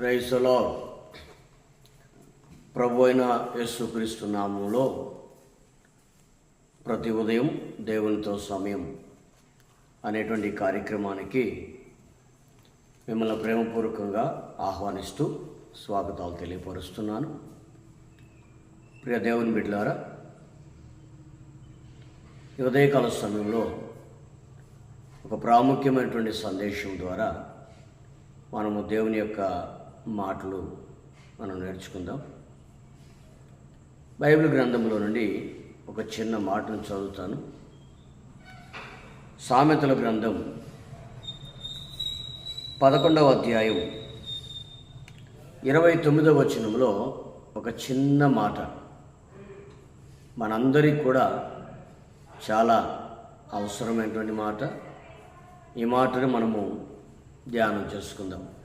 రైసులో ప్రభు అయిన యేసుక్రీస్తు నామంలో ప్రతి ఉదయం దేవునితో సమయం అనేటువంటి కార్యక్రమానికి మిమ్మల్ని ప్రేమపూర్వకంగా ఆహ్వానిస్తూ స్వాగతాలు తెలియపరుస్తున్నాను. ప్రియ దేవుని బిడ్డలారా ఉదయకాల సమయంలో ఒక ప్రాముఖ్యమైనటువంటి సందేశం ద్వారా మనము దేవుని యొక్క మాటలు మనం నేర్చుకుందాం. బైబిల్ గ్రంథంలో నుండి ఒక చిన్న మాటను చదువుతాను. సామెతల గ్రంథం పదకొండవ అధ్యాయం ఇరవై తొమ్మిదవ వచనంలో ఒక చిన్న మాట. మనందరికీ కూడా చాలా అవసరమైనటువంటి మాట. ఈ మాటను మనము ధ్యానం చేసుకుందాం.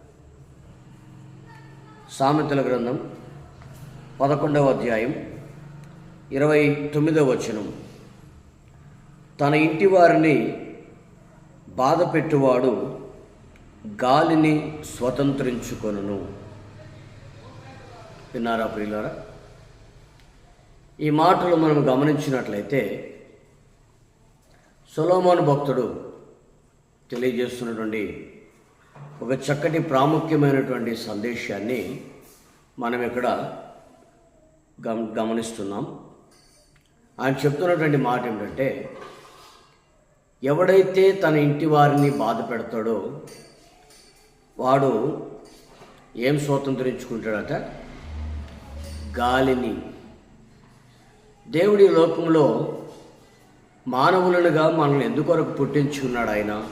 సామెతల గ్రంథం పదకొండవ అధ్యాయం ఇరవై తొమ్మిదవ వచనం. తన ఇంటి వారిని బాధ పెట్టువాడు గాలిని స్వతంత్రించుకొనును. విన్నారా ప్రియులారా? ఈ మాటలు మనం గమనించినట్లయితే సొలోమోన్ భక్తుడు తెలియజేస్తున్నటువంటి ఒక చక్కటి ప్రాముఖ్యమైనటువంటి సందేశాన్ని మనం ఇక్కడ గమ గమనిస్తున్నాం. ఆయన చెప్తున్నటువంటి మాట ఏమిటంటే ఎవడైతే తన ఇంటి వారిని బాధ పెడతాడో వాడు ఏం స్వతంత్రించుకుంటాడట? గాలిని. దేవుడి లోకంలో మానవులనుగా మనల్ని ఎందుకొరకు పుట్టించుకున్నాడు ఆయన?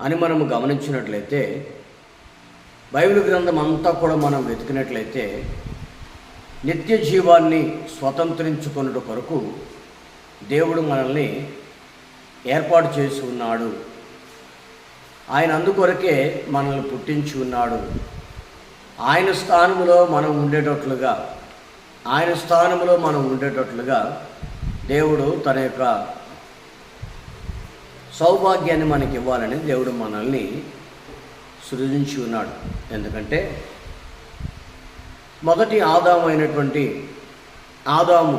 అని మనము గమనించినట్లయితే బైబిల్ గ్రంథం అంతా కూడా మనం వెతికినట్లయితే నిత్య జీవాన్ని స్వతంత్రించుకున్నట కొరకు దేవుడు మనల్ని ఏర్పాటు చేసి ఉన్నాడు. ఆయన అందుకొరకే మనల్ని పుట్టించి ఉన్నాడు. ఆయన స్థానంలో మనం ఉండేటట్లుగా ఆయన స్థానంలో మనం ఉండేటట్లుగా దేవుడు తన యొక్క సౌభాగ్యాన్ని మనకి ఇవ్వాలని దేవుడు మనల్ని సృజించి ఉన్నాడు. ఎందుకంటే మొదటి ఆదాము అయినటువంటి ఆదాము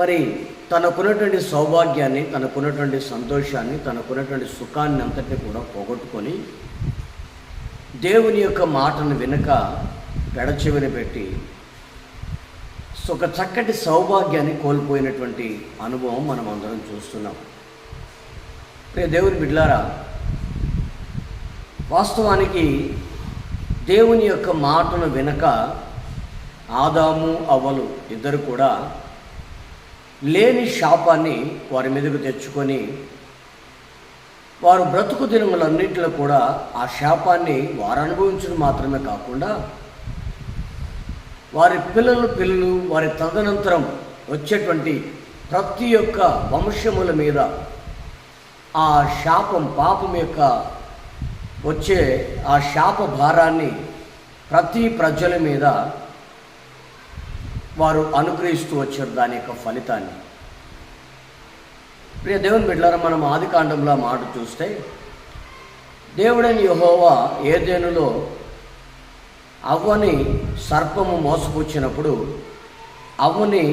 మరి తనకున్నటువంటి సౌభాగ్యాన్ని తనకున్నటువంటి సంతోషాన్ని తనకున్నటువంటి సుఖాన్ని అంతటి కూడా పోగొట్టుకొని దేవుని యొక్క మాటను వెనుక పెడచెవిన పెట్టి ఒక చక్కటి సౌభాగ్యాన్ని కోల్పోయినటువంటి అనుభవం మనం అందరం చూస్తున్నాం. ప్రియ దేవుని బిడ్లారా వాస్తవానికి దేవుని యొక్క మాటను వినక ఆదాము అవ్వలు ఇద్దరు కూడా లేని శాపాన్ని వారి మీదకు తెచ్చుకొని వారు బ్రతుకు దినములన్నింటిలో కూడా ఆ శాపాన్ని వారు అనుభవించడం మాత్రమే కాకుండా వారి పిల్లలు పిల్లలు వారి తదనంతరం వచ్చేటువంటి ప్రతి ఒక్క వంశముల మీద ఆ శాపం పాపం యొక్క వచ్చే ఆ శాప భారాన్ని ప్రతి ప్రజల మీద వారు అనుగ్రహిస్తూ వచ్చారు దాని యొక్క ఫలితాన్ని. ప్రియ దేవుని బిడ్డలారా మనం ఆది కాండంలో మాట చూస్తే దేవుడైన యహోవా ఏదేనులో అవ్వని సర్పము మోసపుచ్చినప్పుడు అవ్వని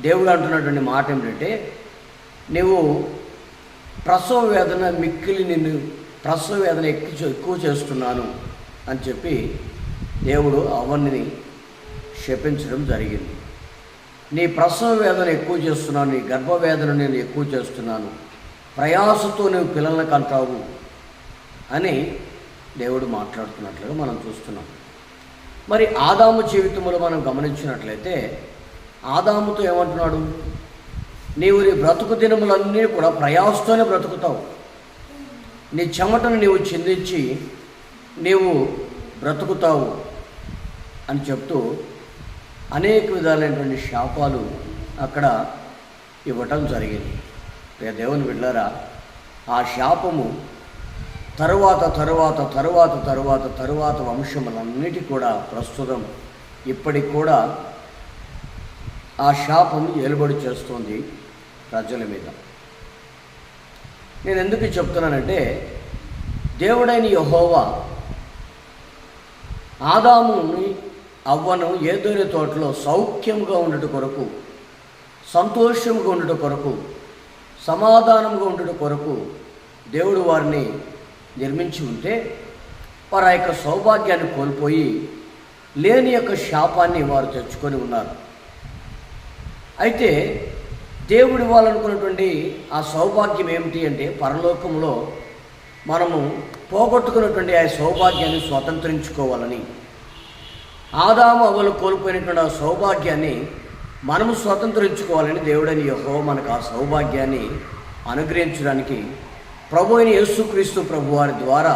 దేవుడు అంటున్నటువంటి మాట ఏమిటంటే నువ్వు ప్రసవ వేదన మిక్కిలి నిన్ను ప్రసవ వేదన ఎక్కువ ఎక్కువ చేస్తున్నాను అని చెప్పి దేవుడు అవన్నీ శపించడం జరిగింది. నీ ప్రసవ వేదన ఎక్కువ చేస్తున్నాను నీ గర్భవేదన నేను ఎక్కువ చేస్తున్నాను ప్రయాసతో నువ్వు పిల్లల్ని కంటావు అని దేవుడు మాట్లాడుతున్నట్లుగా మనం చూస్తున్నాం. మరి ఆదాము జీవితంలో మనం గమనించినట్లయితే ఆదాముతో ఏమంటున్నాడు? నీవు నీ బ్రతుకు దినములన్నీ కూడా ప్రయాసతోనే బ్రతుకుతావు. నీ చెమటను నీవు చిందించి నీవు బ్రతుకుతావు అని చెప్తూ అనేక విధాలైనటువంటి శాపాలు అక్కడ ఇవ్వటం జరిగింది. దేవుని బిడ్డారా ఆ శాపము తరువాత తరువాత తరువాత తరువాత తరువాత వంశములన్నిటి కూడా ప్రస్తుతం ఇప్పటికి కూడా ఆ శాపం ఏలుబడి చేస్తోంది ప్రజల మీద. నేను ఎందుకు చెప్తున్నానంటే దేవుడైన యహోవా ఆదాముని అవ్వను ఏదోని తోటలో సౌఖ్యంగా ఉండట కొరకు సంతోషంగా ఉండట కొరకు సమాధానంగా ఉండట కొరకు దేవుడు వారిని నిర్మించి ఉంటే వారు ఆ యొక్క సౌభాగ్యాన్ని కోల్పోయి లేని యొక్క శాపాన్ని వారు తెచ్చుకొని ఉన్నారు. అయితే దేవుడు ఇవ్వాలనుకున్నటువంటి ఆ సౌభాగ్యం ఏమిటి అంటే పరలోకంలో మనము పోగొట్టుకున్నటువంటి ఆ సౌభాగ్యాన్ని స్వతంత్రించుకోవాలని. ఆదాము అవలు కోల్పోయినటువంటి ఆ సౌభాగ్యాన్ని మనము స్వతంత్రించుకోవాలని దేవుడని యహో మనకు ఆ సౌభాగ్యాన్ని అనుగ్రహించడానికి ప్రభు అయిన యేసుక్రీస్తు ప్రభు వారి ద్వారా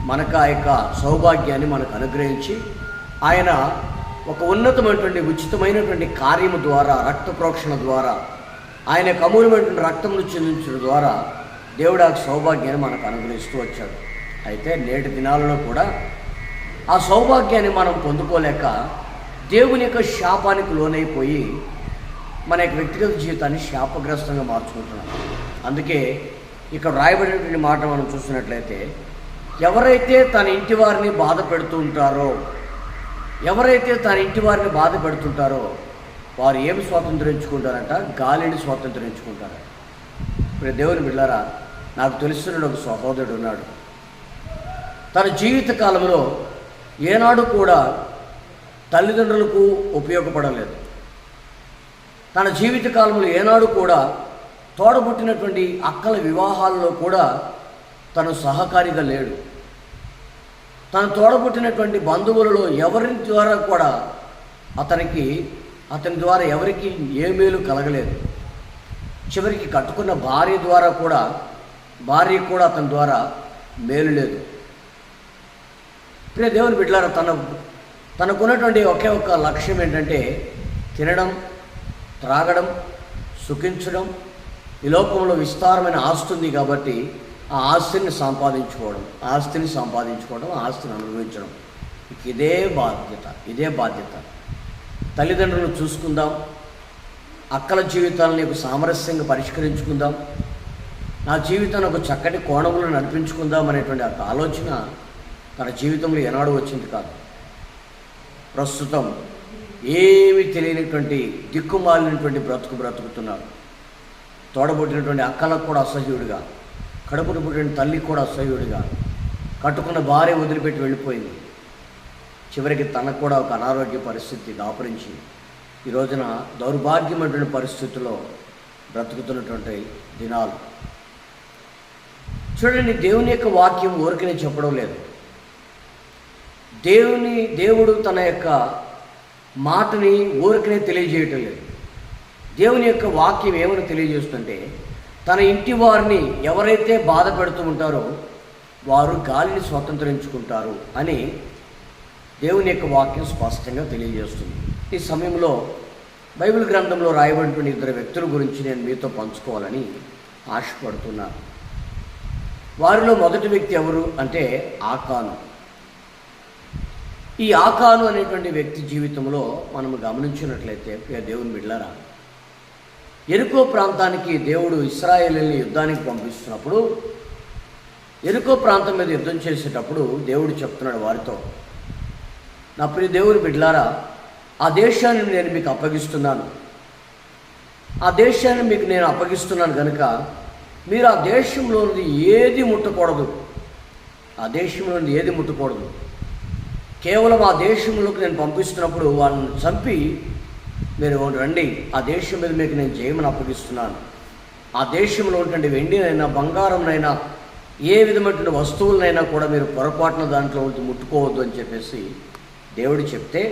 మనకు ఆ యొక్క సౌభాగ్యాన్ని మనకు అనుగ్రహించి ఆయన ఒక ఉన్నతమైనటువంటి ఉచితమైనటువంటి కార్యము ద్వారా రక్త ప్రోక్షణ ద్వారా ఆయన కమూలమైనటువంటి రక్తమును చెందించడం ద్వారా దేవుడు ఆ సౌభాగ్యాన్ని మనకు అనుగ్రహిస్తూ వచ్చాడు. అయితే నేటి దినాలలో కూడా ఆ సౌభాగ్యాన్ని మనం పొందుకోలేక దేవుని యొక్క శాపానికి లోనైపోయి మన యొక్క వ్యక్తిగత జీవితాన్ని శాపగ్రస్తంగా మార్చుకుంటున్నాం. అందుకే ఇక్కడ రాయబడినటువంటి మాట మనం చూసినట్లయితే ఎవరైతే తన ఇంటి వారిని బాధ పెడుతూ ఉంటారో ఎవరైతే తన ఇంటి వారిని బాధ పెడుతుంటారో వారు ఏమి స్వాతంత్రించుకుంటారంట గాలిని స్వాతంత్రించుకుంటారు ఇప్పుడు దేవుని బిళ్ళారా నాకు తెలుస్తున్న ఒక సహోదరుడు ఉన్నాడు. తన జీవిత కాలంలో ఏనాడు కూడా తల్లిదండ్రులకు ఉపయోగపడలేదు. తన జీవిత కాలంలో ఏనాడు కూడా తోడబుట్టినటువంటి అక్కల వివాహాల్లో కూడా తను సహకారిగా లేడు. తను తోడబుట్టినటువంటి బంధువులలో ఎవరి ద్వారా కూడా అతనికి అతని ద్వారా ఎవరికి ఏ మేలు కలగలేదు. చివరికి కట్టుకున్న భార్య ద్వారా కూడా భార్య కూడా అతని ద్వారా మేలు లేదు. ప్రియ దేవుని బిడ్డలారా తన తనకున్నటువంటి ఒకే ఒక్క లక్ష్యం ఏంటంటే తినడం త్రాగడం సుఖించడం. ఈ లోకంలో విస్తారమైన ఆస్తుంది ఉంది కాబట్టి ఆ ఆస్తిని సంపాదించుకోవడం ఆస్తిని సంపాదించుకోవడం ఆస్తిని అనుభవించడం. ఇదే బాధ్యత ఇదే బాధ్యత. తల్లిదండ్రులను చూసుకుందాం. అక్కల జీవితాలను ఒక సామరస్యంగా పరిష్కరించుకుందాం. నా జీవితాన్ని ఒక చక్కటి కోణంలో నడిపించుకుందాం అనేటువంటి ఒక ఆలోచన తన జీవితంలో ఏనాడు వచ్చింది కాదు. ప్రస్తుతం ఏమీ తెలియనటువంటి దిక్కుమాలినటువంటి బ్రతుకు బ్రతుకుతున్నాడు. తోడబుట్టినటువంటి అక్కలకు కూడా అసహ్యుడిగా కడుపున పుట్టిన తల్లి కూడా అసహ్యుడిగా కట్టుకున్న భార్య వదిలిపెట్టి వెళ్ళిపోయింది. చివరికి తనకు కూడా ఒక అనారోగ్య పరిస్థితి దాపురించి ఈ రోజున దౌర్భాగ్యమైనటువంటి పరిస్థితుల్లో బ్రతుకుతున్నటువంటి దినాలు. చూడండి దేవుని యొక్క వాక్యం ఊరికనే చెప్పడం లేదు. దేవుని దేవుడు తన యొక్క మాటని ఊరికనే తెలియజేయటం లేదు. దేవుని యొక్క వాక్యం ఏమని తెలియజేస్తుంటే తన ఇంటి వారిని ఎవరైతే బాధ పెడుతూ ఉంటారో వారు గాలిని స్వతంత్రించుకుంటారు అని దేవుని యొక్క వాక్యం స్పష్టంగా తెలియజేస్తుంది. ఈ సమయంలో బైబిల్ గ్రంథంలో రాయబడినటువంటి ఇద్దరు వ్యక్తుల గురించి నేను మీతో పంచుకోవాలని ఆశపడుతున్నాను వారిలో మొదటి వ్యక్తి ఎవరు అంటే ఆకాను. ఈ ఆకాను అనేటువంటి వ్యక్తి జీవితంలో మనం గమనించినట్లయితే దేవుని బిడ్డలారా ఎరుకో ప్రాంతానికి దేవుడు ఇస్రాయేలీని యుద్ధానికి పంపిస్తున్నప్పుడు ఎరుకో ప్రాంతం మీద యుద్ధం చేసేటప్పుడు దేవుడు చెప్తున్నాడు వారితో నా ప్రియ దేవుని బిడ్లారా ఆ దేశాన్ని నేను మీకు అప్పగిస్తున్నాను. ఆ దేశాన్ని మీకు నేను అప్పగిస్తున్నాను కనుక మీరు ఆ దేశంలోనిది ఏది ముట్టకూడదు. ఆ దేశంలోనిది ఏది ముట్టకూడదు. కేవలం ఆ దేశంలోకి నేను పంపిస్తున్నప్పుడు వాళ్ళని చంపి మీరు రండి. ఆ దేశం మీద మీకు నేను జయమని అప్పగిస్తున్నాను. ఆ దేశంలో ఉన్నటువంటి వెండినైనా బంగారంనైనా ఏ విధమైనటువంటి వస్తువులనైనా కూడా మీరు పొరపాటున దాంట్లో ఉంచి ముట్టుకోవద్దు అని చెప్పేసి దేవుడు చెప్తే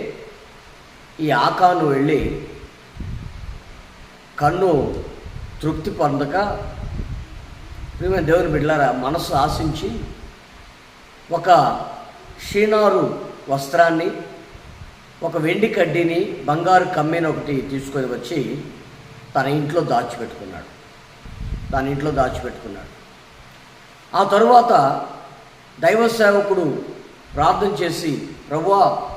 ఈ ఆకాను వెళ్ళి కన్ను తృప్తి పొందక ప్రియమైన దేవుని బిడ్డలారా మనసు ఆశించి ఒక షీనారు వస్త్రాన్ని ఒక వెండి కడ్డీని బంగారు కమ్మీని ఒకటి తీసుకొని వచ్చి తన ఇంట్లో దాచిపెట్టుకున్నాడు. తన ఇంట్లో దాచిపెట్టుకున్నాడు. ఆ తరువాత దైవ సేవకుడు ప్రార్థన చేసి ప్రభువా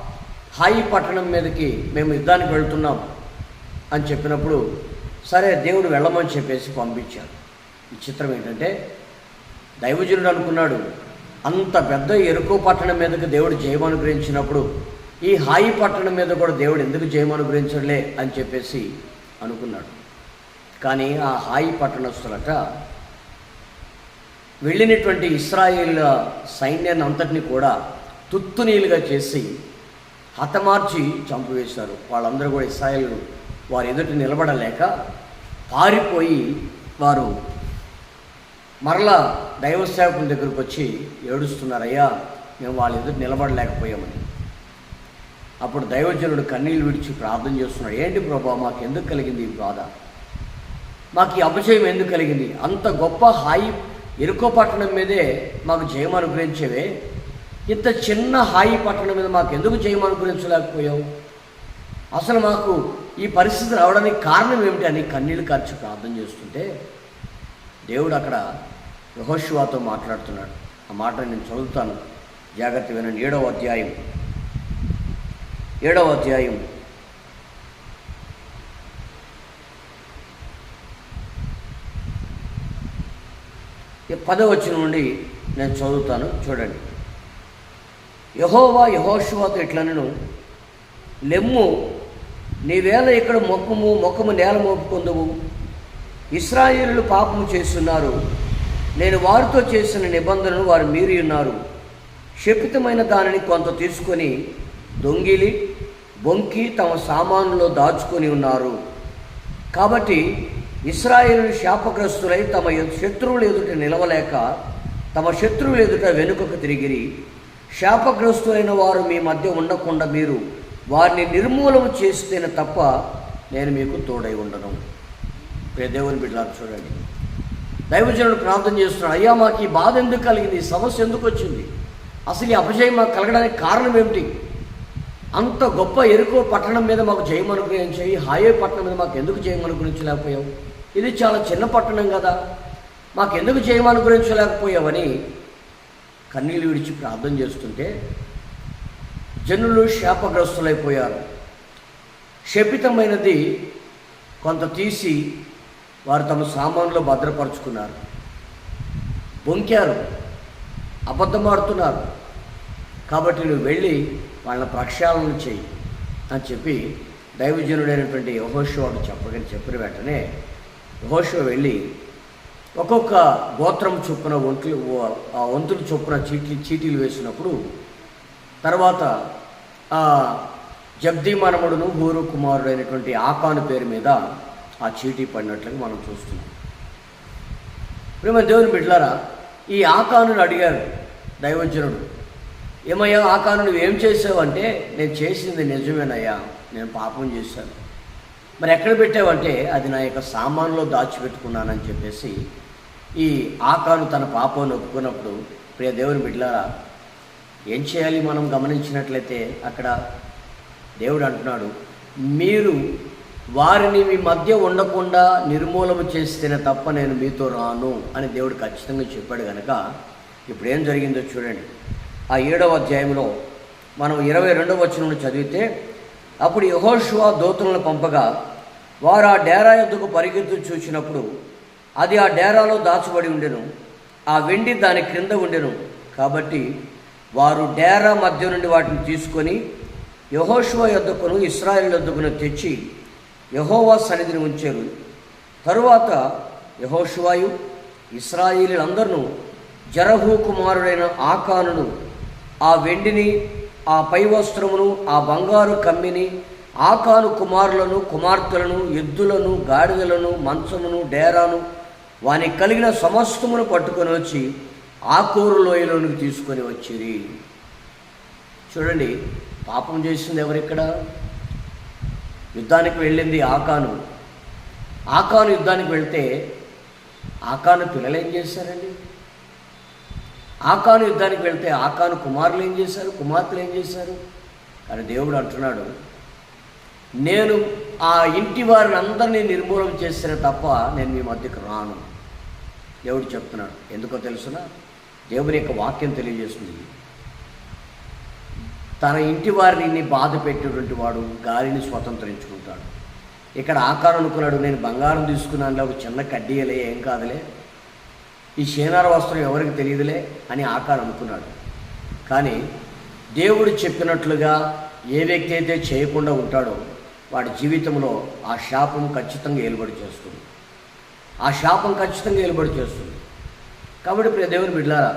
హాయి పట్టణం మీదకి మేము యుద్ధానికి వెళ్తున్నాం అని చెప్పినప్పుడు సరే దేవుడు వెళ్ళమని చెప్పేసి పంపించాడు. ఈ చిత్రం ఏంటంటే దైవజనుడు అనుకున్నాడు అంత పెద్ద ఎరుకో పట్టణం మీదకి దేవుడు జయమనుగ్రహించినప్పుడు ఈ హాయి పట్టణం మీద కూడా దేవుడు ఎందుకు జయమనుగ్రహించడలే అని చెప్పేసి అనుకున్నాడు. కానీ ఆ హాయి పట్టణస్తులట వెళ్ళినటువంటి ఇస్రాయేల్ సైన్యాన్ని అంతటిని కూడా తుత్తునీలుగా చేసి హతమార్చి చంపివేశారు. వాళ్ళందరూ కూడా ఇస్రాయేల్ వారు ఎదుటి నిలబడలేక పారిపోయి వారు మరలా దైవ సేవకుల దగ్గరకు వచ్చి ఏడుస్తున్నారయ్యా మేము వాళ్ళ ఎదురు నిలబడలేకపోయామని. అప్పుడు దైవజనుడు కన్నీళ్ళు విడిచి ప్రార్థన చేస్తున్నాడు. ఏంటి ప్రభా మాకు ఎందుకు కలిగింది ఈ బాధ? మాకు ఈ అపజయం ఎందుకు కలిగింది? అంత గొప్ప హాయి ఎరుకో పట్టణం మీదే మాకు జయం అనుగ్రహించేవే. ఇంత చిన్న హాయి పట్టణం మీద మాకు ఎందుకు జయం అనుగ్రహించలేకపోయావు? అసలు మాకు ఈ పరిస్థితి రావడానికి కారణం ఏమిటి? అని కన్నీళ్ళు ఖర్చు ప్రార్థన చేస్తుంటే దేవుడు అక్కడ యహోశివాతో మాట్లాడుతున్నాడు. ఆ మాట నేను చదువుతాను. జాగ్రత్త వినండి. ఏడవ అధ్యాయం. ఏడవ అధ్యాయం. ఈ పదవచనం నుండి నేను చదువుతాను చూడండి. యహోవా యహోశివాతో ఇట్లనను లెమ్ము నీవేళ ఇక్కడ మొక్కము మొక్కము నేల మోపుకుందువు ఇస్రాయేలు పాపము చేస్తున్నారు. నేను వారితో చేసిన నిబంధనను వారు మీరి ఉన్నారు. శపితమైన దానిని కొంత తీసుకొని దొంగిలి బొంకి తమ సామానులో దాచుకొని ఉన్నారు. కాబట్టి ఇస్రాయేలు శాపగ్రస్తులై తమ శత్రువులు శత్రువుల ఎదుట నిలవలేక తమ శత్రువుల ఎదుట వెనుకకు తిరిగిరి. శాపగ్రస్తులైన వారు మీ మధ్య ఉండకుండా మీరు వారిని నిర్మూలన చేస్తేనే తప్ప నేను మీకు తోడై ఉండను. దేవుని బిడ్డలారు చూడండి. దైవజనుడు ప్రార్థన చేస్తున్నాడు అయ్యా మాకు ఈ బాధ ఎందుకు కలిగింది? ఈ సమస్య ఎందుకు వచ్చింది? అసలు ఈ అపజయం మాకు కలగడానికి కారణం ఏమిటి? అంత గొప్ప ఎరుకో పట్టణం మీద మాకు జయమనుగ్రహం చేయి హాయే పట్టణం మీద మాకు ఎందుకు జయమనుగ్రహించలేకపోయావు? ఇది చాలా చిన్న పట్టణం కదా. మాకు ఎందుకు జయమనుగ్రహించలేకపోయావని కన్నీళ్ళు విడిచి ప్రార్థన చేస్తుంటే జనులు శాపగ్రస్తులైపోయారు. శపితమైనది కొంత తీసి వారు తమ సామాన్లో భద్రపరుచుకున్నారు. బొంకారు అబద్ధమాడుతున్నారు. కాబట్టి నువ్వు వెళ్ళి వాళ్ళ ప్రక్షాళన చేయి అని చెప్పి దైవజనుడైనటువంటి యహోషువాడు చెప్పగని చెప్పిన వెంటనే యహోషువ వెళ్ళి ఒక్కొక్క గోత్రం చొప్పున ఒంట్లు ఆ వంతుల చొప్పున చీటీ చీటీలు వేసినప్పుడు తర్వాత ఆ జగ్దీ మనముడును హూరు కుమారుడు అయినటువంటి ఆకాను పేరు మీద ఆ చీటీ పడినట్లుగా మనం చూస్తున్నాం. ప్రేమ దేవుని బిడ్డలారా ఈ ఆకానుడు అడిగారు దైవజనుడు. ఏమయ్యా ఆకాను నువ్వు ఏం చేసావంటే నేను చేసింది నిజమేనయ్యా నేను పాపం చేశాను. మరి ఎక్కడ పెట్టావంటే అది నా యొక్క సామాన్లో దాచిపెట్టుకున్నానని చెప్పేసి ఈ ఆకాను తన పాపం ఒప్పుకున్నప్పుడు ప్రియ దేవుని బిడ్డలారా ఏం చేయాలి మనం గమనించినట్లయితే అక్కడ దేవుడు అంటున్నాడు మీరు వారిని మీ మధ్య ఉండకుండా నిర్మూలన చేస్తేనే తప్ప నేను మీతో రాను అని దేవుడు ఖచ్చితంగా చెప్పాడు కనుక ఇప్పుడు ఏం జరిగిందో చూడండి. ఆ ఏడవ అధ్యాయంలో మనం ఇరవై రెండవ వచనంలో చదివితే అప్పుడు యహోషువా దోతులను పంపగా వారు ఆ డేరా యొద్దకు పరిగెత్తు చూసినప్పుడు అది ఆ డేరాలో దాచబడి ఉండెను. ఆ వెండి దాని క్రింద ఉండెను. కాబట్టి వారు డేరా మధ్య నుండి వాటిని తీసుకొని యహోషువ యొద్దకును ఇస్రాయేల్ యొద్దకును తెచ్చి యహోవా సన్నిధిని ఉంచారు. తరువాత యహోషువాయు ఇస్రాయేలీలందరూ జరహు కుమారుడైన ఆకానును ఆ వెండిని ఆ పై వస్త్రమును ఆ బంగారు కమ్మిని ఆకాను కుమారులను కుమార్తెలను ఎద్దులను గాడిదలను మంచమును డేరాను వాని కలిగిన సమస్తమును పట్టుకొని వచ్చి ఆకూరు లోయలోనికి తీసుకొని వచ్చిరి. చూడండి పాపం చేసింది ఎవరిక్కడ? యుద్ధానికి వెళ్ళింది ఆకాను. ఆకాను యుద్ధానికి వెళ్తే ఆకాను పిల్లలు ఏం చేశారండి? ఆకాను యుద్ధానికి వెళ్తే ఆకాను కుమారులు ఏం చేశారు? కుమార్తెలు ఏం చేశారు? కానీ దేవుడు అంటున్నాడు. నేను ఆ ఇంటి వారిని అందరినీ నిర్మూలన చేసిన తప్ప నేను మీ మధ్యకు రాను. దేవుడు చెప్తున్నాడు. ఎందుకో తెలుసునా? దేవుని యొక్క వాక్యం తెలియజేస్తుంది. తన ఇంటి వారిని బాధ పెట్టేటువంటి వాడు గాలిని స్వతంత్రించుకుంటాడు. ఇక్కడ ఆకారం అనుకున్నాడు నేను బంగారం తీసుకున్నాను ఒక చిన్న కడ్డీలే ఏం కాదులే. ఈ శేనార వస్త్రం ఎవరికి తెలియదులే అని ఆకాన్ అనుకున్నాడు. కానీ దేవుడు చెప్పినట్లుగా ఏ వ్యక్తి అయితే చేయకుండా ఉంటాడో వాడి జీవితంలో ఆ శాపం ఖచ్చితంగా ఏలుబడి చేస్తుంది. ఆ శాపం ఖచ్చితంగా ఏలుబడి చేస్తుంది. కాబట్టి ప్రియ దేవుని బిడ్డారా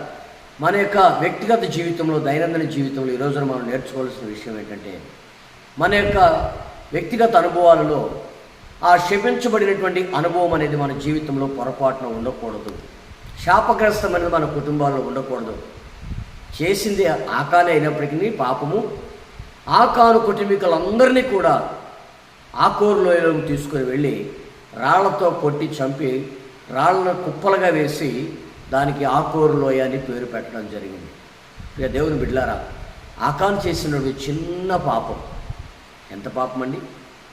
మన యొక్క వ్యక్తిగత జీవితంలో దైనందిన జీవితంలో ఈ రోజున మనం నేర్చుకోవాల్సిన విషయం ఏంటంటే మన యొక్క వ్యక్తిగత అనుభవాలలో ఆ శపించబడినటువంటి అనుభవం అనేది మన జీవితంలో పొరపాటున ఉండకూడదు. శాపగ్రస్తమైనది మన కుటుంబాల్లో ఉండకూడదు. చేసింది ఆకానే అయినప్పటికీ పాపము. ఆకాను కుటుంబీకులందరినీ కూడా ఆకూరులోయలోకి తీసుకొని వెళ్ళి రాళ్ళతో కొట్టి చంపి రాళ్ళను కుప్పలుగా వేసి దానికి ఆకూరులోయ అని పేరు పెట్టడం జరిగింది. ఇక దేవుని బిడ్లారా ఆకాన్ చేసినటువంటి చిన్న పాపం. ఎంత పాపం అండి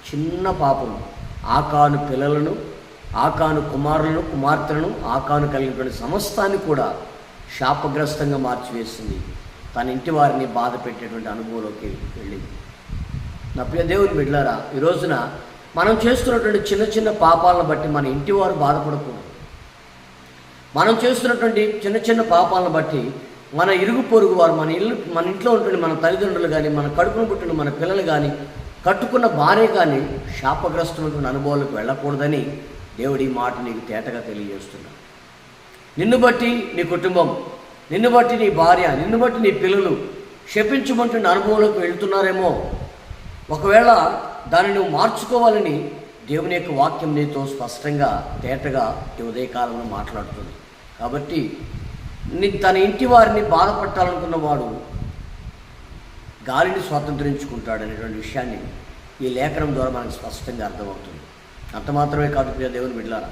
చిన్న పాపం. ఆకాను పిల్లలను ఆకాను కుమారులను కుమార్తెలను ఆకాను కలిగినటువంటి సమస్తాన్ని కూడా శాపగ్రస్తంగా మార్చివేసింది. తన ఇంటి వారిని బాధ పెట్టేటువంటి అనుభవంలోకి వెళ్ళింది. నా ప్రియ దేవుని ఈ రోజున మనం చేస్తున్నటువంటి చిన్న చిన్న పాపాలను బట్టి మన ఇంటి వారు బాధపడకూడదు. మనం చేస్తున్నటువంటి చిన్న చిన్న పాపాలను బట్టి మన ఇరుగు పొరుగు వారు మన ఇల్లు మన ఇంట్లో ఉంటున్న మన తల్లిదండ్రులు కానీ మన కడుపును పుట్టిన మన పిల్లలు కానీ కట్టుకున్న భార్య కానీ శాపగ్రస్తమైనటువంటి అనుభవాలకు వెళ్ళకూడదని దేవుడి మాట నీకు తేటగా తెలియజేస్తున్నాడు నిన్ను బట్టి నీ కుటుంబం నిన్ను బట్టి నీ భార్య నిన్ను బట్టి నీ పిల్లలు శపించమంటున్న అనుభవంలోకి వెళ్తున్నారేమో. ఒకవేళ దాన్ని నువ్వు మార్చుకోవాలని దేవుని యొక్క వాక్యం నీతో స్పష్టంగా తేటగా ఈ ఉదయకాలంలో మాట్లాడుతుంది. కాబట్టి తన ఇంటి వారిని బాధపట్టాలనుకున్న వాడు గాలిని స్వాతంత్రించుకుంటాడు అనేటువంటి విషయాన్ని ఈ లేఖనం ద్వారా మనకు స్పష్టంగా అర్థమవుతుంది. అంత మాత్రమే కాదు ప్రియ దేవుని బిడ్డారా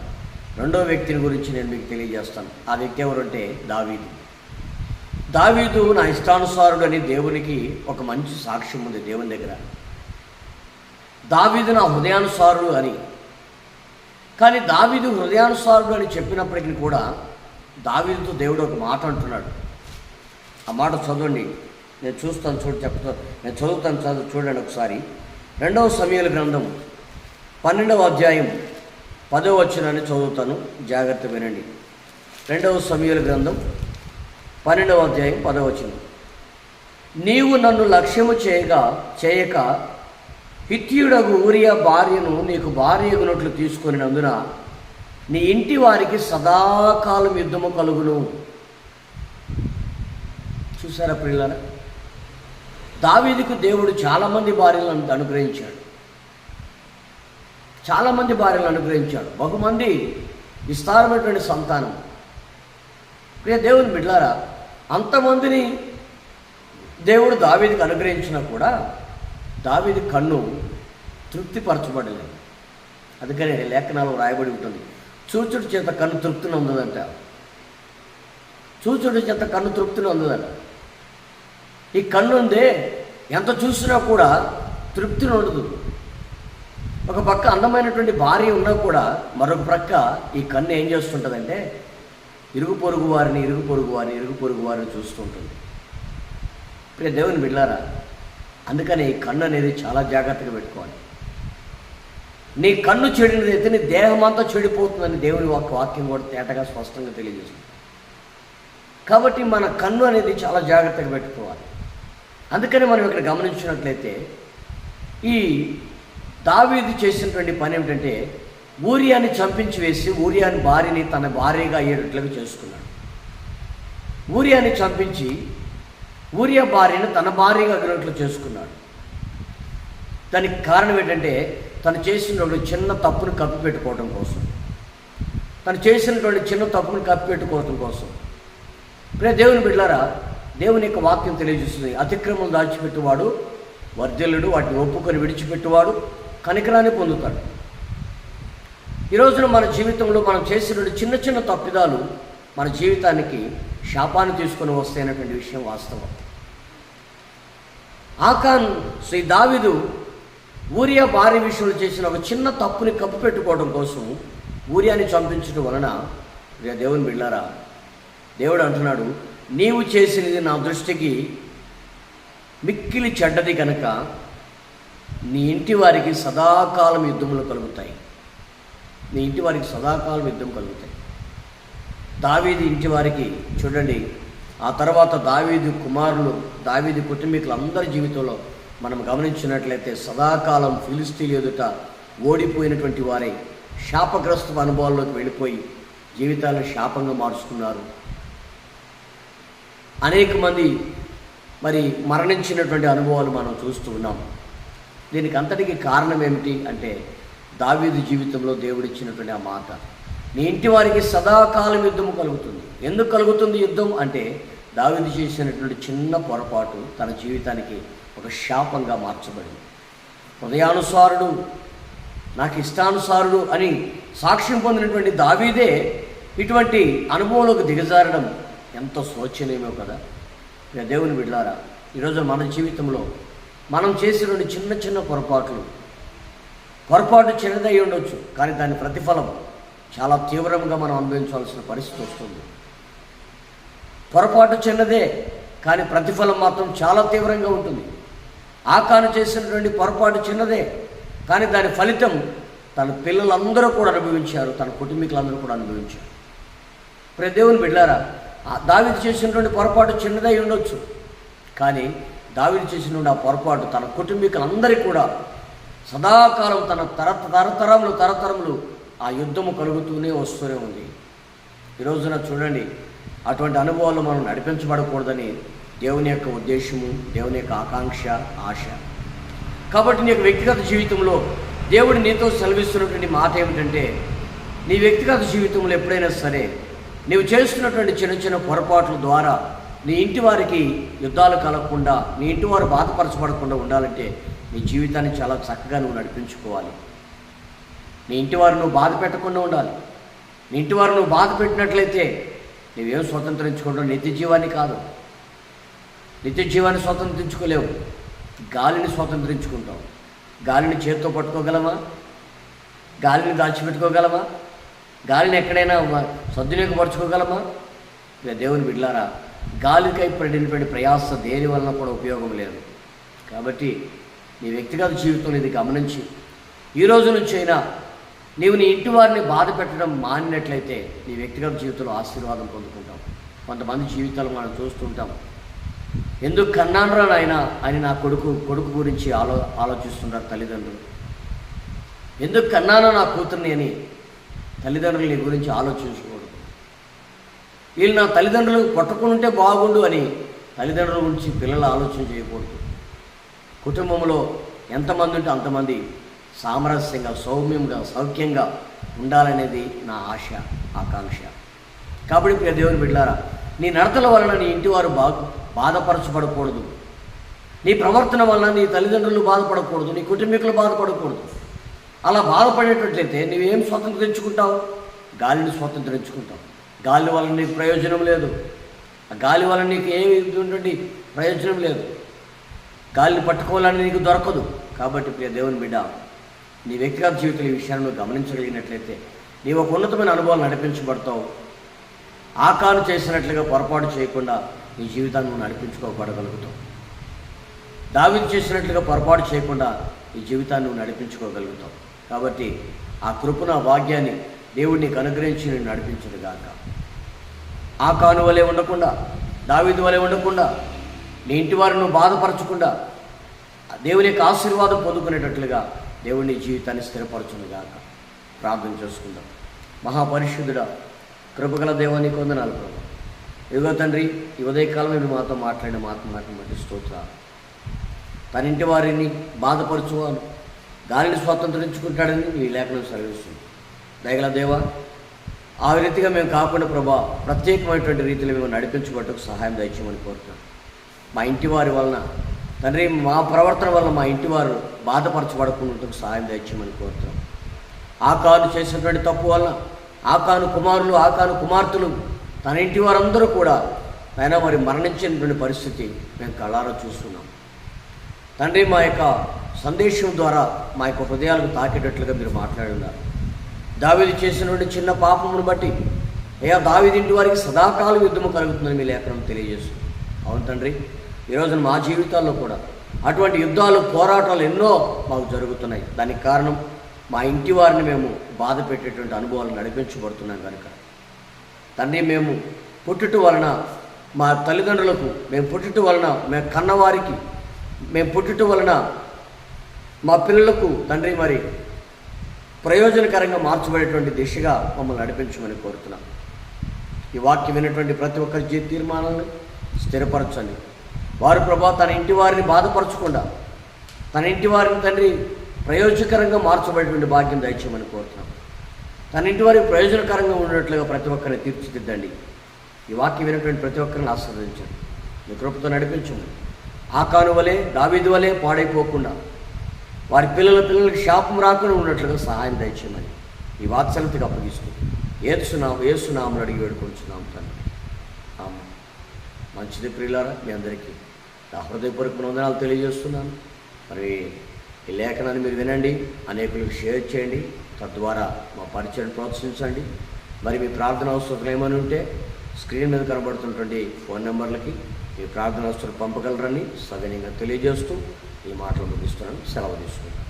రెండో వ్యక్తిని గురించి నేను మీకు తెలియజేస్తాను. ఆ వ్యక్తి ఎవరంటే దావీదు. దావీదు నా ఇష్టానుసారుడు అని దేవునికి ఒక మంచి సాక్ష్యం ఉంది దేవుని దగ్గర. దావీదు నా హృదయానుసారుడు అని. కానీ దావీదు హృదయానుసారుడు అని చెప్పినప్పటికీ కూడా దావీదుతో దేవుడు ఒక మాట అంటున్నాడు. ఆ మాట చదవండి. నేను చూస్తాను చూడు చెప్తాను. నేను చదువుతాను చదువు చూడండి ఒకసారి. రెండవ సమయాల గ్రంథం పన్నెండవ అధ్యాయం పదో వచనాన్ని చదువుతాను. జాగ్రత్త వినండి. రెండవ సమయాల గ్రంథం పన్నెండవ అధ్యాయం పదో వచనం. నీవు నన్ను లక్ష్యము చేయగా చేయక హిత్యుడగు ఊరియా భార్యను నీకు భార్యగునట్లు తీసుకునినందున నీ ఇంటి వారికి సదాకాలం యుద్ధము కలుగును. చూసారా పిల్లల దావీదికు దేవుడు చాలామంది భార్యలను అనుగ్రహించాడు. చాలామంది భార్యలు అనుగ్రహించాడు. బహుమంది విస్తారమైనటువంటి సంతానం. ప్రియ దేవుని బిడ్లారా అంతమందిని దేవుడు దావీదికి అనుగ్రహించినా కూడా దావీది కన్ను తృప్తిపరచబడలేదు. అందుకని లేఖనాలు రాయబడి ఉంటుంది చూచుడు చేత కన్ను తృప్తిని ఉందదంట చూచుడు చేత కన్ను తృప్తిని ఉందదంట ఈ కన్ను ఉందే ఎంత చూసినా కూడా తృప్తిని ఉండదు. ఒక పక్క అందమైనటువంటి భార్య ఉన్నా కూడా మరొక ప్రక్క ఈ కన్ను ఏం చేస్తుంటుందంటే ఇరుగు పొరుగు వారిని ఇరుగు పొరుగు వారిని ఇరుగు పొరుగు వారిని చూస్తుంటుంది. ప్రియ దేవుని బిడ్డారా అందుకని ఈ కన్ను అనేది చాలా జాగ్రత్తగా పెట్టుకోవాలి. నీ కన్ను చెడినదైతే నీ దేహం అంతా చెడిపోతుందని దేవుని ఒక వాక్యం కూడా తేటగా స్పష్టంగా తెలియజేస్తుంది. కాబట్టి మన కన్ను అనేది చాలా జాగ్రత్తగా పెట్టుకోవాలి. అందుకని మనం ఇక్కడ గమనించినట్లయితే ఈ దావీదు చేసినటువంటి పని ఏమిటంటే ఊరియాని చంపించి వేసి ఊరియాని భార్యని తన భార్యగా అయ్యేటట్లుగా చేసుకున్నాడు. ఊరియాని చంపించి ఊరియా భార్యను తన భార్యగా అగినట్లు చేసుకున్నాడు. దానికి కారణం ఏంటంటే తను చేసినటువంటి చిన్న తప్పును కప్పిపెట్టుకోవడం కోసం. తను చేసినటువంటి చిన్న తప్పును కప్పిపెట్టుకోవడం కోసం. ప్రే దేవుని బిడ్డారా దేవుని యొక్క వాక్యం తెలియజేస్తుంది. అతిక్రమం దాచిపెట్టువాడు వర్ధిల్లుడు వాటిని ఒప్పుకొని విడిచిపెట్టువాడు కనికరాన్ని పొందుతాడు. ఈ రోజున మన జీవితంలో మనం చేసినటువంటి చిన్న చిన్న తప్పిదాలు మన జీవితానికి శాపాన్ని తీసుకొని వస్తాయనేటువంటి విషయం వాస్తవం. ఆకాన్ శ్రీ దావిదు ఊరియా భార్య విషయంలో చేసిన ఒక చిన్న తప్పుని కప్పు పెట్టుకోవడం కోసం ఊరియాని చంపించడం వలన ఇక దేవుని బిళ్ళారా దేవుడు అంటున్నాడు నీవు చేసినది నా దృష్టికి మిక్కిలి చెడ్డది కనుక నీ ఇంటి వారికి సదాకాలం యుద్ధములు కలుగుతాయి. నీ ఇంటి వారికి సదాకాలం యుద్ధం కలుగుతాయి. దావీది ఇంటి వారికి చూడండి ఆ తర్వాత దావీదు కుమారులు దావీది కుటుంబీకులు అందరి జీవితంలో మనం గమనించినట్లయితే సదాకాలం ఫిలిస్తీన్ ఎదుట ఓడిపోయినటువంటి వారై శాపగ్రస్త అనుభవాల్లోకి వెళ్ళిపోయి జీవితాలను శాపంగా మార్చుకున్నారు. అనేక మంది మరి మరణించినటువంటి అనుభవాలు మనం చూస్తూ ఉన్నాం. దీనికి అంతటికి కారణం ఏమిటి అంటే దావీదు జీవితంలో దేవుడిచ్చినటువంటి ఆ మాట. నీ ఇంటి వారికి సదాకాలం యుద్ధము కలుగుతుంది. ఎందుకు కలుగుతుంది యుద్ధం? అంటే దావీదు చేసినటువంటి చిన్న పొరపాటు తన జీవితానికి ఒక శాపంగా మార్చబడింది. హృదయానుసారుడు నాకు ఇష్టానుసారుడు అని సాక్ష్యం పొందినటువంటి దావీదే ఇటువంటి అనుభవంలోకి దిగజారడం ఎంతో శోచనీయమో కదా. ఇక దేవుని బిడ్డారా ఈరోజు మన జీవితంలో మనం చేసినటువంటి చిన్న చిన్న పొరపాట్లు. పొరపాటు చిన్నదై ఉండొచ్చు కానీ దాని ప్రతిఫలం చాలా తీవ్రంగా మనం అనుభవించాల్సిన పరిస్థితి వస్తుంది. పొరపాటు చిన్నదే కానీ ప్రతిఫలం మాత్రం చాలా తీవ్రంగా ఉంటుంది. ఆకాను చేసినటువంటి పొరపాటు చిన్నదే కానీ దాని ఫలితం తన పిల్లలందరూ కూడా అనుభవించారు తన కుటుంబీకులందరూ కూడా అనుభవించారు. ప్రతి దేవుని బిడ్డారా దావిది చేసినటువంటి పొరపాటు చిన్నదై ఉండొచ్చు కానీ దావిది చేసినటువంటి ఆ పొరపాటు తన కుటుంబీకులందరికీ కూడా సదాకాలం తన తర తరతరములు తరతరములు ఆ యుద్ధము కలుగుతూనే వస్తూనే ఉంది. ఈ రోజున చూడండి అటువంటి అనుభవాలు మనం నడిపించబడకూడదని దేవుని యొక్క ఉద్దేశము దేవుని యొక్క ఆకాంక్ష ఆశ. కాబట్టి నీ యొక్క వ్యక్తిగత జీవితంలో దేవుడు నీతో సెలవిస్తున్నటువంటి మాట ఏమిటంటే నీ వ్యక్తిగత జీవితంలో ఎప్పుడైనా సరే నీవు చేస్తున్నటువంటి చిన్న చిన్న పొరపాట్ల ద్వారా నీ ఇంటి వారికి యుద్ధాలు కలగకుండా నీ ఇంటి వారు బాధపరచబడకుండా ఉండాలంటే నీ జీవితాన్ని చాలా చక్కగా నువ్వు నడిపించుకోవాలి. నీ ఇంటి వారు నువ్వు బాధ పెట్టకుండా ఉండాలి. నీ ఇంటి వారు నువ్వు బాధ పెట్టినట్లయితే నువ్వేం స్వతంత్రించుకుంటావు నిత్య జీవాన్ని కాదు. నిత్య జీవాన్ని స్వతంత్రించుకోలేవు. గాలిని స్వతంత్రించుకుంటావు. గాలిని చేత్తో పట్టుకోగలమా గాలిని దాచిపెట్టుకోగలమా గాలిని ఎక్కడైనా సద్వినియోగపరచుకోగలమా? ఇక దేవుని బిడ్లారా గాలికై పడినటువంటి ప్రయాస దేని వలన కూడా ఉపయోగం లేదు. కాబట్టి నీ వ్యక్తిగత జీవితంలో ఇది గమనించి ఈ రోజు నుంచి అయినా నీవు నీ ఇంటి వారిని బాధ పెట్టడం మానినట్లయితే నీ వ్యక్తిగత జీవితంలో ఆశీర్వాదం పొందుకుంటాం. కొంతమంది జీవితాలు మనం చూస్తుంటాం. ఎందుకు కన్నానరా నాయన అని నా కొడుకు కొడుకు గురించి ఆలో ఆలోచిస్తున్నారు తల్లిదండ్రులు. ఎందుకు కన్నానో నా కూతుర్ని అని తల్లిదండ్రులు నీ గురించి ఆలోచించు వీళ్ళు నా తల్లిదండ్రులు కొట్టకుంటే బాగుండు అని తల్లిదండ్రుల గురించి పిల్లలు ఆలోచన చేయకూడదు. కుటుంబంలో ఎంతమంది ఉంటే అంతమంది సామరస్యంగా సౌమ్యంగా సౌఖ్యంగా ఉండాలనేది నా ఆశ ఆకాంక్ష. కాబట్టి ప్రియ దేవుని బిడ్డారా నీ నడతల వలన నీ ఇంటి వారు బా బాధపరచబడకూడదు. నీ ప్రవర్తన వలన నీ తల్లిదండ్రులు బాధపడకూడదు నీ కుటుంబీకులు బాధపడకూడదు. అలా బాధపడేటట్లయితే నువ్వేం స్వతంత్రించుకుంటావు గాలిని స్వతంత్రించుకుంటావు గాలి వల్ల నీకు ప్రయోజనం లేదు. ఆ గాలి వల్ల నీకు ఏమి ఉండండి ప్రయోజనం లేదు. గాలిని పట్టుకోవాలని నీకు దొరకదు. కాబట్టి ప్రియ దేవుని బిడ్డ నీ వ్యక్తిగత జీవితంలో ఈ విషయాన్ని గమనించగలిగినట్లయితే నీవు ఒక ఉన్నతమైన అనుభవాలు నడిపించబడతావు. ఆకాను చేసినట్లుగా పొరపాటు చేయకుండా నీ జీవితాన్ని నువ్వు నడిపించుకోబడగలుగుతావు దావిది చేసినట్లుగా పొరపాటు చేయకుండా నీ జీవితాన్ని నువ్వు నడిపించుకోగలుగుతావు. కాబట్టి ఆ కృపణ భాగ్యాన్ని దేవుడు నీకు అనుగ్రహించి నేను నడిపించను గాక. ఆ కాను వలె ఉండకుండా దావిది వలె ఉండకుండా నీ ఇంటి వారిని నువ్వు బాధపరచకుండా దేవుని యొక్క ఆశీర్వాదం పొందుకునేటట్లుగా దేవుడి నీ జీవితాన్ని స్థిరపరచును గాక. ప్రార్థన చేసుకుందాం. మహాపరిశుద్ధుడా కృపగల దేవాన్ని కొందనాలు ప్రభు. ఇదిగో తండ్రి ఈ ఉదయకాలం మీరు మాతో మాట్లాడిన మాట మాటను స్తోత్ర. తనింటి తన ఇంటి వారిని బాధపరచువాను. దానిని స్వాతంత్రించుకుంటాడని నీ లేఖనం సెలవిస్తుంది. దయగల దేవా ఆ రీతిగా మేము కాకుండా ప్రభా ప్రత్యేకమైనటువంటి రీతిలో మేము నడిపించుకోవటకు సహాయం దయచేయమని కోరుతున్నాం. మా ఇంటి వారి వలన తండ్రి మా ప్రవర్తన వలన మా ఇంటి వారు బాధపరచబడకుండా సహాయం దయచేయమని కోరుతున్నాం. ఆకాను చేసినటువంటి తప్పు వలన ఆకాను కుమారులు ఆకాను కుమార్తెలు తన ఇంటి వారందరూ కూడా ఆయన మరి మరణించినటువంటి పరిస్థితి మేము కళ్ళారా చూస్తున్నాం. తండ్రి మా యొక్క సందేశం ద్వారా మా యొక్క హృదయాలకు తాకేటట్లుగా మీరు మాట్లాడి ఉన్నారు చేసినటువంటి చిన్న పాపమును బట్టి అయ్యా దావిదింటి వారికి సదాకాలం యుద్ధము కలుగుతుందని మీ లేఖనం తెలియజేస్తుంది. అవును తండ్రి ఈరోజు మా జీవితాల్లో కూడా అటువంటి యుద్ధాలు పోరాటాలు ఎన్నో మాకు జరుగుతున్నాయి. దానికి కారణం మా ఇంటి వారిని మేము బాధ పెట్టేటువంటి అనుభవాలు నడిపించబడుతున్నాం కనుక తండ్రి మేము పుట్టుట వలన మా తల్లిదండ్రులకు మేము పుట్టుట వలన మేము కన్నవారికి మేము పుట్టుట వలన మా పిల్లలకు తండ్రి మరి ప్రయోజనకరంగా మార్చబడేటువంటి దిశగా మమ్మల్ని నడిపించమని కోరుతున్నాం. ఈ వాక్యం వినటువంటి ప్రతి ఒక్కరి జీవిత తీర్మానాలను స్థిరపరచండి. వారు ప్రభా తన ఇంటి వారిని బాధపరచకుండా తన ఇంటి వారిని తండ్రి ప్రయోజనకరంగా మార్చబడేటువంటి భాగ్యం దయచేయమని కోరుతున్నాం. తన ఇంటి వారికి ప్రయోజనకరంగా ఉన్నట్లుగా ప్రతి ఒక్కరిని తీర్చిదిద్దండి. ఈ వాక్యం వినటువంటి ప్రతి ఒక్కరిని ఆస్వాదించండి మీ కృపతో నడిపించండి. ఆకాను వలె దావీదు వలె పాడైపోకుండా వారి పిల్లల పిల్లలకి శాపం రాకుండా ఉన్నట్లుగా సహాయం దయచేయమని ఈ వాత్సల్యతకు అప్పగిస్తూ ఏసునాం ఏసునామని అడిగి వేడుకొంచున్నాం తండ్రి. ఆమె మంచిది ప్రియులారా మీ అందరికీ నా హృదయపూర్వక వందనాలు తెలియజేస్తున్నాను. మరి ఈ లేఖనాన్ని మీరు వినండి అనేకులకు షేర్ చేయండి తద్వారా మా పరిచయం ప్రోత్సహించండి. మరి మీ ప్రార్థన అవసరం ఏమని ఉంటే స్క్రీన్ మీద కనబడుతున్నటువంటి ఫోన్ నెంబర్లకి మీ ప్రార్థన అవసరం పంపగలరని సవినయంగా తెలియజేస్తూ ఈ మాటలు ముగిస్తున్నాను. సెలవు తీసుకుంటాను